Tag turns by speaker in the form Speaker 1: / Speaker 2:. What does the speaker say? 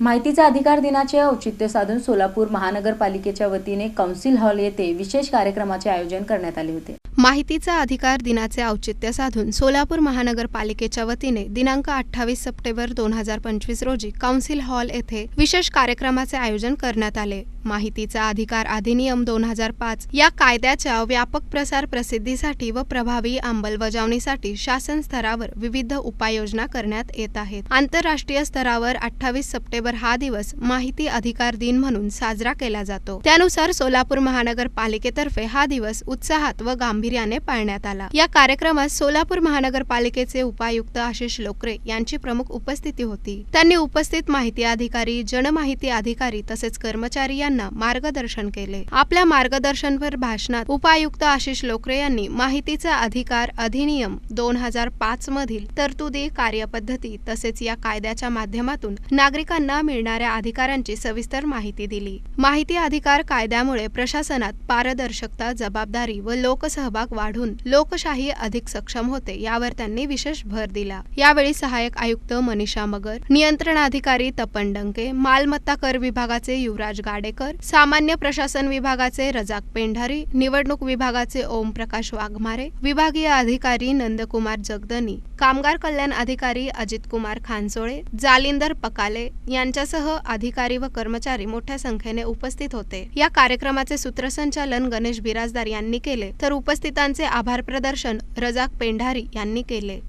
Speaker 1: माहितीचा अधिकार दिनाचे औचित्य साधून सोलापूर महानगरपालिकेच्या वतीने कौन्सिल हॉल येथे विशेष कार्यक्रमाचे आयोजन करण्यात आले होते.
Speaker 2: माहितीचा अधिकार दिनाचे औचित्य साधून सोलापूर महानगरपालिकेच्या वतीने दिनांक अठ्ठावीस सप्टेंबर दोन हजार पंचवीस रोजी काउन्सिल हॉल येथे विशेष कार्यक्रमाचे आयोजन करण्यात आले. माहितीचा अधिकार अधिनियम दोन हजार पाच या कायद्याच्या व्यापक प्रसार प्रसिद्धीसाठी व प्रभावी अंमलबजावणीसाठी शासन स्तरावर विविध उपाययोजना करण्यात येत आहेत. आंतरराष्ट्रीय स्तरावर अठ्ठावीस सप्टेंबर हा दिवस माहिती अधिकार दिन म्हणून साजरा केला जातो. त्यानुसार सोलापूर महानगरपालिकेतर्फे हा दिवस उत्साहात व गांभीर्याने पाळण्यात आला. या कार्यक्रमात सोलापूर महानगरपालिकेचे उपायुक्त आशिष लोकरे यांची प्रमुख उपस्थिती होती. त्यांनी उपस्थित माहिती अधिकारी जनमाहिती अधिकारी तसेच कर्मचारी यांना मार्गदर्शन केले. आपल्या मार्गदर्शनपर भाषणात उपायुक्त आशिष लोकरे यांनी माहितीचा अधिकार अधिनियम दोन हजार पाच मधील तरतुदी कार्यपद्धती तसेच या कायद्याच्या माध्यमातून नागरिकांना मिळणाऱ्या अधिकारांची सविस्तर माहिती दिली. माहिती अधिकार कायद्यामुळे प्रशासनात पारदर्शकता जबाबदारी व लोकसहभाग वाढून लोकशाही अधिक सक्षम होते यावर त्यांनी विशेष भर दिला. यावेळी सहाय्यक आयुक्त मनीषा मगर नियंत्रणाधिकारी तपन डंके मालमत्ता कर विभागाचे युवराज गाडेकर सामान्य प्रशासन विभागाचे रजाक पेंढारी निवडणूक विभागाचे ओमप्रकाश वाघमारे विभागीय अधिकारी नंदकुमार जगदनी कामगार कल्याण अधिकारी अजित कुमार खानसोळे जालिंदर पकाले यांच्यासह अधिकारी व कर्मचारी मोठ्या संख्येने उपस्थित होते. या कार्यक्रमाचे सूत्रसंचालन गणेश बिराजदार यांनी केले. तर उपस्थित उपस्थितांचे आभार प्रदर्शन रजाक पेंढारी यांनी केले.